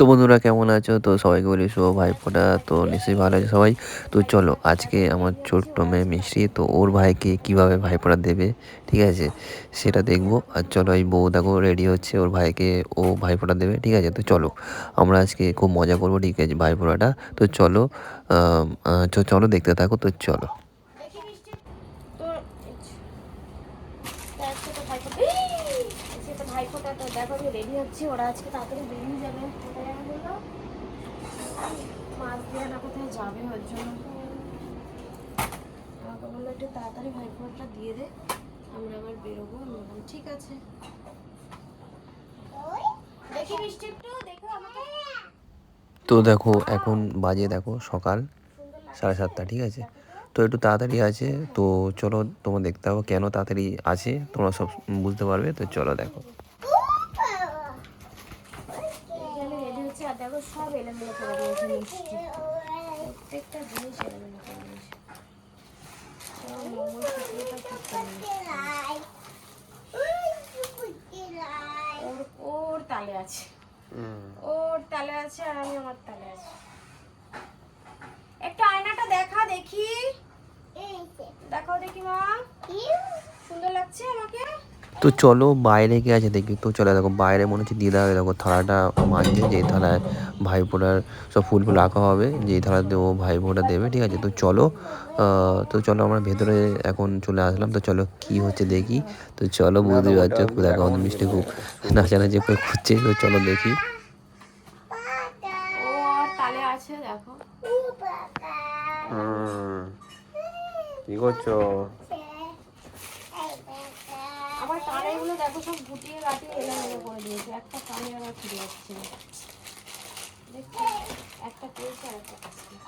তো বন্ধুরা কেমন আছো? তো সবাইকে বলি শুভ ভাইফোঁটা। তো নিশ্চয়ই ভালো আছে সবাই? তো চলো, আজকে আমার ছোট্ট মেয়ে মিষ্টি, তো ওর ভাইকে কীভাবে ভাইফোঁটা দেবে? ঠিক আছে, সেটা দেখব। আর চলো, এই বউ দেখো রেডি হচ্ছে, ওর ভাইকে ও ভাইফোঁটা দেবে। ঠিক আছে, তো চলো, আমরা আজকে খুব মজা করব, ঠিক আছে, ভাইফোঁটাটা। তো চলো চলো দেখতে থাকো, তো চলো দেখি মিষ্টি তোর তো দেখো আমি রেডি হচ্ছি ওরা আজকে তাড়াতাড়ি যাবে মাছ না কোথায় যাবে জন্য বলল একটু তাড়াতাড়ি দিয়ে দে আমরা আবার বেরোবো ঠিক আছে তো দেখো এখন বাজে দেখো সকাল সাড়ে সাতটা, ঠিক আছে? তো একটু তাড়াতাড়ি আছে। তো চলো তোমরা দেখতে পাবো কেন তাড়াতাড়ি আছে তোমরা সব বুঝতে পারবে। তো চলো দেখো। এখানে রেডি হচ্ছে আর দেখো সব এলোমেলো করে দিয়েছে মিষ্টি প্রত্যেকটা জিনিস এলোমেলো করে দিয়েছে সব মঙ্গলসূত্রটা ঠিক করে দিয়েছে। ওর ওর তালে আছে। ওর তালে আছে আর আমি আমার তালে আছি। একটু আয়নাটা দেখা দেখি। দেখাও দেখি মা। সুন্দর লাগছে আমাকে? তো চলো বাইরে কে আছে দেখি। তো চলো দেখো বাইরে মনে হচ্ছে দিদা দেখো থালাটা মানছে যে থালায় ভাইফোঁটার সব ফুল ফুল রাখা হবে যেই থালাতে ও ভাইফোঁটা দেবে ঠিক আছে? তো চলো তো চলো আমরা ভেতরে এখন চলে আসলাম। তো চলো কি হচ্ছে দেখি। তো চলো বুঝতে পারছ দেখো আমাদের মিষ্টি খুব নাচানাচি করে খুঁজছে তো চলো দেখি। ও আর তালে আছে দেখো কি করছ আমার কানেগুলো দেখো সব গুটিয়ে গাটিয়ে এলোমেলো করে দিয়েছে একটা কানে আবার ফিরে যাচ্ছে না। দেখছ একটা পেয়েছে আর একটা পাচ্ছে না।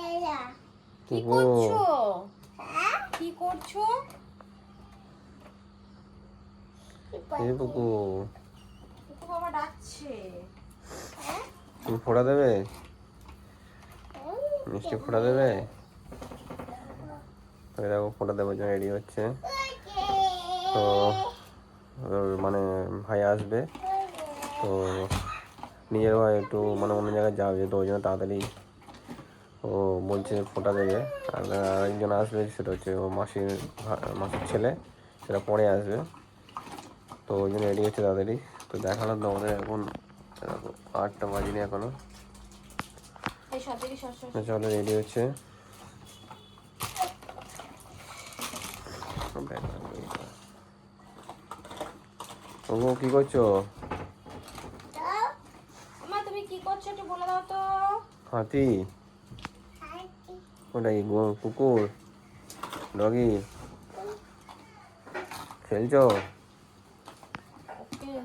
এই যে। কি করছ কি করছ বুকু কুকু বাবা ডাকছে তুমি ফোড়া দেবে? মিষ্টি ফোড়া দেবে? দেখো, ফোড়া দেওয়ার জন্য রেডি হচ্ছে। তো মানে ভাই আসবে। তো নিজের ভাই একটু মানে অন্য জায়গায় যাবে তো ওই জন্য তাড়াতাড়ি ও বলছে ফোটা দেবে। আর আরেকজন আসবে, সেটা হচ্ছে ও মাসির মাসির ছেলে, সেটা পরে আসবে। তো ওই জন্য রেডি হচ্ছে তাড়াতাড়ি। তো দেখালাম তো আমাদের এখন আটটা বাজিনি এখনও। চলো রেডি হচ্ছে। ও কি করছ? তুমি কি করছ একটু বলে দাও তো। হাতি। ওটা কি কুকুর? ডগি? খেলছো?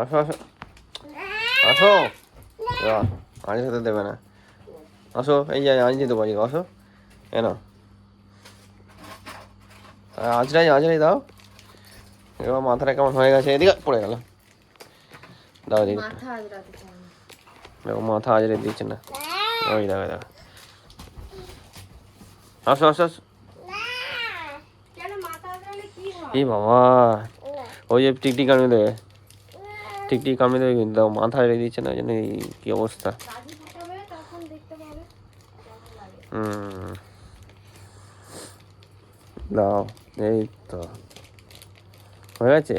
আসো আসো। আসো। না আজ খেতে দেবে না। আসো এই যে আজ দিতে পারি আসো। কেন আজরাই আজরাই দাও। এবার মাথাটা কেমন হয়ে গেছে এদিকে পড়ে গেল। দাও এদিকে মাথা আজরে দিচ্ছে না। ওই দেখো দেখো। আসো আসো আসো। এই বাবা ওই যে টিকটিক কামড়ে দেবে। টিকটিক কামড়ে দেবে কিন্তু মাথা আজরে দিচ্ছে না, ওই জন্য এই কি অবস্থা। দাও, এই তো। হয়ে গেছে?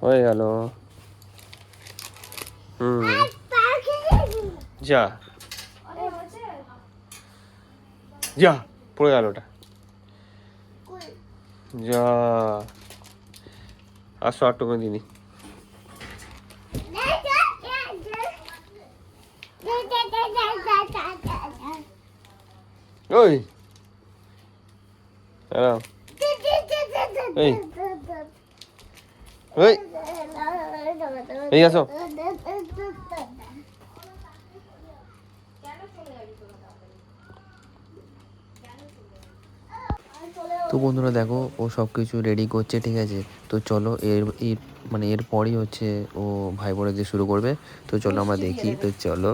হয়ে গেল। হুম। যা। যা, পড়ে গেল ওটা। যা। আসো আটটু করে দিদি ওই দাঁড়াও। এই। ওই এই আসো তো বন্ধুরা দেখো ও সব কিছু রেডি করছে ঠিক আছে? তো চলো এর এর মানে এরপরই হচ্ছে ও ভাই বোনের দিয়ে শুরু করবে। তো চলো আমরা দেখি তো চলো।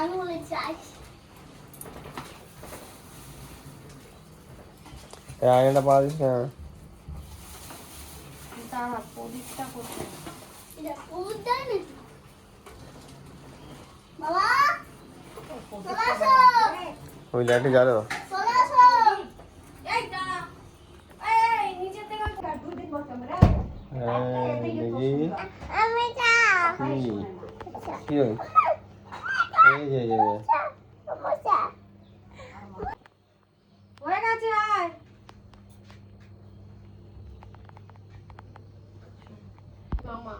আমি বলেছি আইস এই আয়নাটা পাওয়া দিস না দাঁড়া প্রদীপটা করতে এটা উদ্যান বাবা চলে আসো ওই লাইটে জ্বালো চলে আসো এই দাঁড়া এই নিচে থেকে হ্যাঁ দেখি আমি যাও কি কি ওই এই যে যে মামা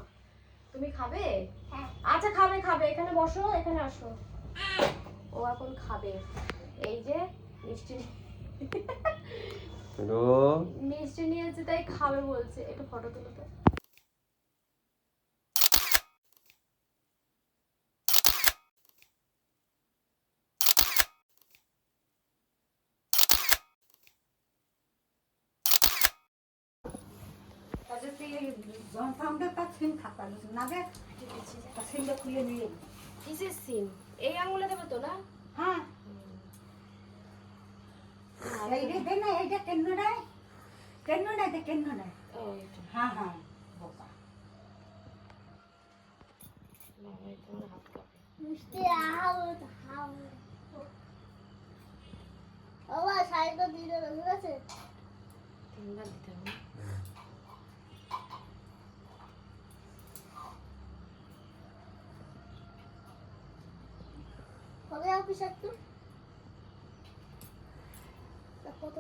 তুমি খাবে? হ্যাঁ। আচ্ছা খাবে খাবে। এখানে বসো এখানে আসো। ও এখন খাবে। এই যে মিষ্টি মিষ্টি নিয়েছে তাই খাবে বলছে। একটু ফটো তুলো তো। কিসের সিম এই আঙুলে দেবে তো না হ্যাঁ না এইটা কেন নাই কেন নাই কেন নাই হ্যাঁ হ্যাঁ। মিষ্টি আহাও দিয়ে দেবে ঠিক আছে তিনবার দিতে হবে একটু কত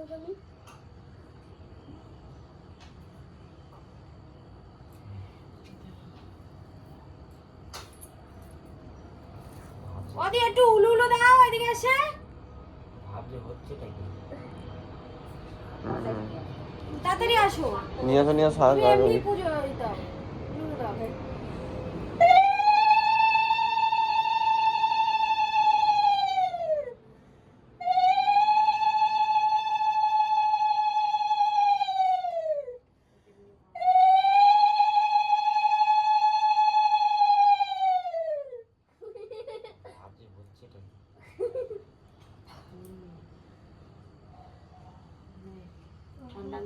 ওদি একটু উলু উলু দাও এদিকে এসে। তাড়াতাড়ি আসো। নিয়ে আসো নিয়ে আসো তুমি পুজো দিতে হবে।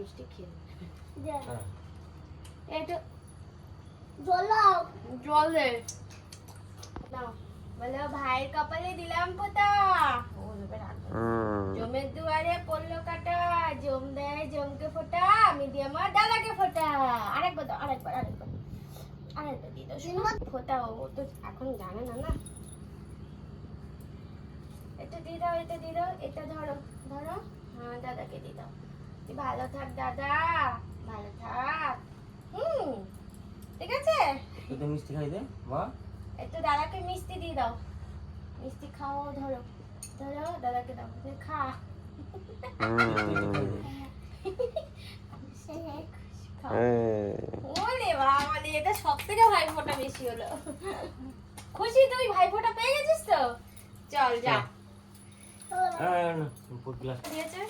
মিষ্টি খেয়ে নে। এটা জল। দে নাও বলো ভাইয়ের কপালে দিলাম পোতা। ও এবার রাখব না। হুম। জমের দুয়ারে পড়ল কাটা। জম দেয় জমকে ফোটা আমি দিয়ে আমার দাদাকে ফোটা। আরেকবার দাও আরেকবার আরেকবার। আরেকবার দিয়ে দাও। শোনো ফোটা ও তো এখন জানে না না। এটা দিয়ে দাও এটা দিয়ে দাও এটা ধরো ধরো। হ্যাঁ দাদাকে দিয়ে দাও। ভালো থাক দাদা। ভালো থাক। হুম ঠিক আছে? তোদের মিষ্টি খাই দে মা। একটু দাদাকে মিষ্টি দিয়ে দাও। মিষ্টি খাও ধরো। ধরো দাদাকে দাও। খা। হুম খাও। এই, ওরে বাবা রে, এটা সব থেকে ভাইফোঁটা বেশি হলো। খুশি তুই ভাইফোঁটা পেয়ে গেছিস তো? চল যা। গ্লাস। দিয়েছে?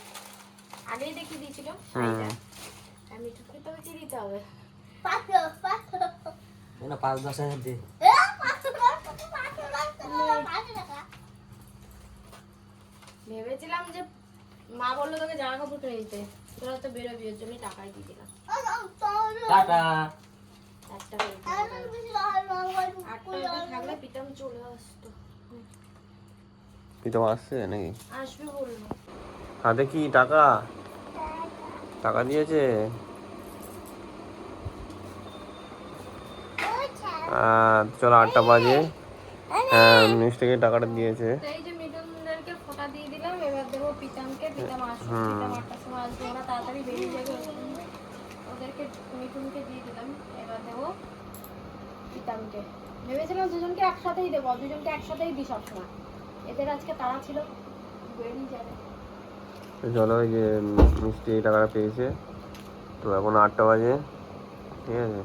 আগেই দেখিয়ে দিয়েছিল। শাড়িটা আর মিঠু খেতে হচ্ছে দিতে হবে? পাঁচ দশ হাজার ভেবেছিলাম যে মা বলল তোকে জামা কাপড় কিনে দিতে। তোরা তো বেরোবি ওর জন্য টাকাই দিয়ে দিলাম। টাটা। একটা থাকলে পিতাম চলে আসতো। প্রীতম আসছে নাকি? আসবে বলল। হাতে কি টাকা? টাকা দিয়েছে? চলো আটটা বাজে। হ্যাঁ মিষ্টিকে টাকাটা দিয়েছে। পিতামকে হুম। ভেবেছিলাম দুজনকে একসাথেই দেবো দুজনকে একসাথেই দিই সবসময়। এদের আজকে তারা ছিল বেরিয়ে যাবে। চলো এই যে মিষ্টি এই টাকাটা পেয়েছে। তো এখন আটটা বাজে, ঠিক আছে?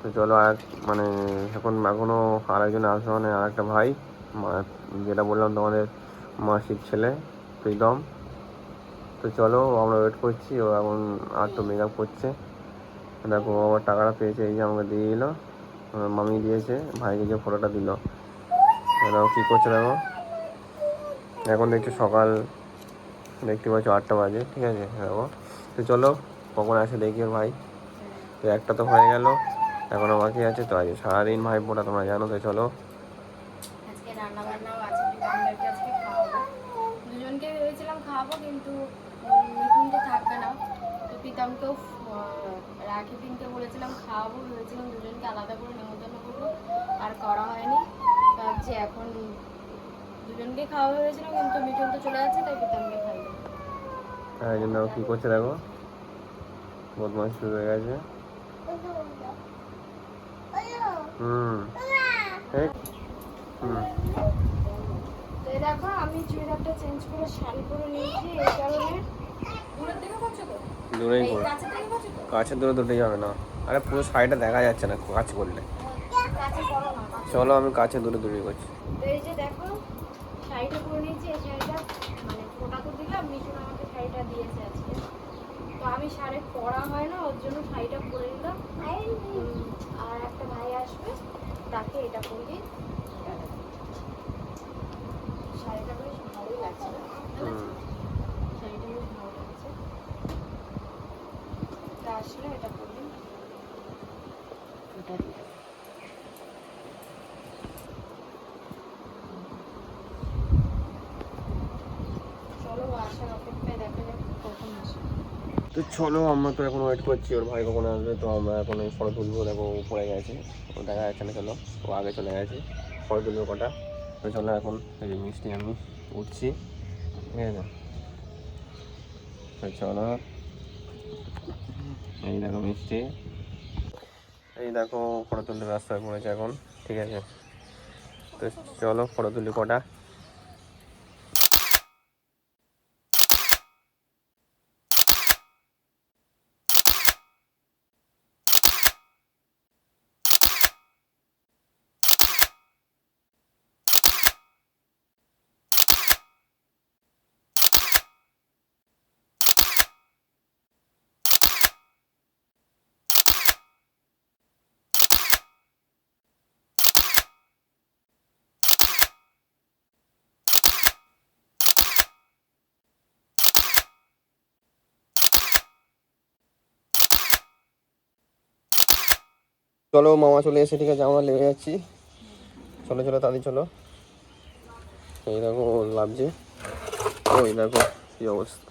তো চলো আর মানে এখন এখনও আরেকজন আসবে মানে আর একটা ভাই যেটা বললাম তোমাদের মাসির ছেলে, প্রীতম। তো চলো আমরা ওয়েট করছি, ও এখন আর তো মেক আপ করছে। দেখো আবার টাকাটা পেয়েছে, এই যে আমাকে দিয়ে দিল মামি দিয়েছে, ভাইকে যে ফটোটা দিল। দেখো কী করছে দেখো। এখন দেখছি সকাল দেখতে পাচ্ছ আটটা বাজে, ঠিক আছে? দেখো তো চলো, কখন আসে দেখি ওর ভাই। তো একটা তো হয়ে গেল এখনও বাকি আছে, তো আজকে সারাদিন ভাই ফোটা তোমরা জানো, তো চলো। কিন্তু বলেছিলাম আর করা হয়নি। ভাবছি এখন দুজনকে খাওয়াবো ভেবেছিলাম, কিন্তু মিঠুন তো চলে যাচ্ছে, তাই এই জন্য কী করছে দেখো? বদমাস শুরু হয়ে গেছে। হুম। হুম। তো এই দেখো আমি চুড়িদারটা চেঞ্জ করে শাড়ি পরে নিয়েছি এই কারণে। দূরের থেকে করছ তো? দূরেই করো কাছে থেকে করছ তো? কাছে দূরে দুটোই যাবে না। আরে পুরো শাড়িটা দেখা যাচ্ছে না কাছে করলে। চলো আমি কাছে দূরে দূরে করছি। এই যে দেখো শাড়িটা পরে নিয়েছি এই শাড়িটা মানে ফোটা তো দিলাম মিঠুন আমাকে শাড়িটা দিয়েছে আজকে। তো আমি শাড়ি পরা হয় না ওর জন্য শাড়িটা পরে নিলাম। আর একটা ভাই আসবে তাকে এটা পরিয়ে শাড়িটা বেশ ভালোই লাগছে না ভালো লাগছে? শাড়িটা বেশ ভালো লাগছে তা আসলে এটা পরিয়ে এটা দিয়ে চলো ও আসার অপেক্ষায় দেখা যাক কখন আসে তো চলো, আমরা তো এখন ওয়েট করছি। ওর ভাই কখন আসবে, তো আমরা এখন এই ফটো তুলবো, দেখো ও পড়ে গেছে। ও দেখা যাচ্ছে না চলো, ও আগে চলে গেছে। ফটো তুলবো কটা। তো চলো এখন, এই যে মিষ্টি আমি উঠছি। ঠিক আছে? তো চলো। এই দেখো মিষ্টি। এই দেখো ফটো তুলতে ব্যস্ত হয়ে পড়েছে এখন। ঠিক আছে? তো চলো ফটো তুলি কটা। চলো, মামা চলে এসে ঠিক আছে, আমরা লেগে যাচ্ছি। চলো চলো তাদের চলো। এই দেখো, লাভ লাভছে ওই দেখো, কি অবস্থা।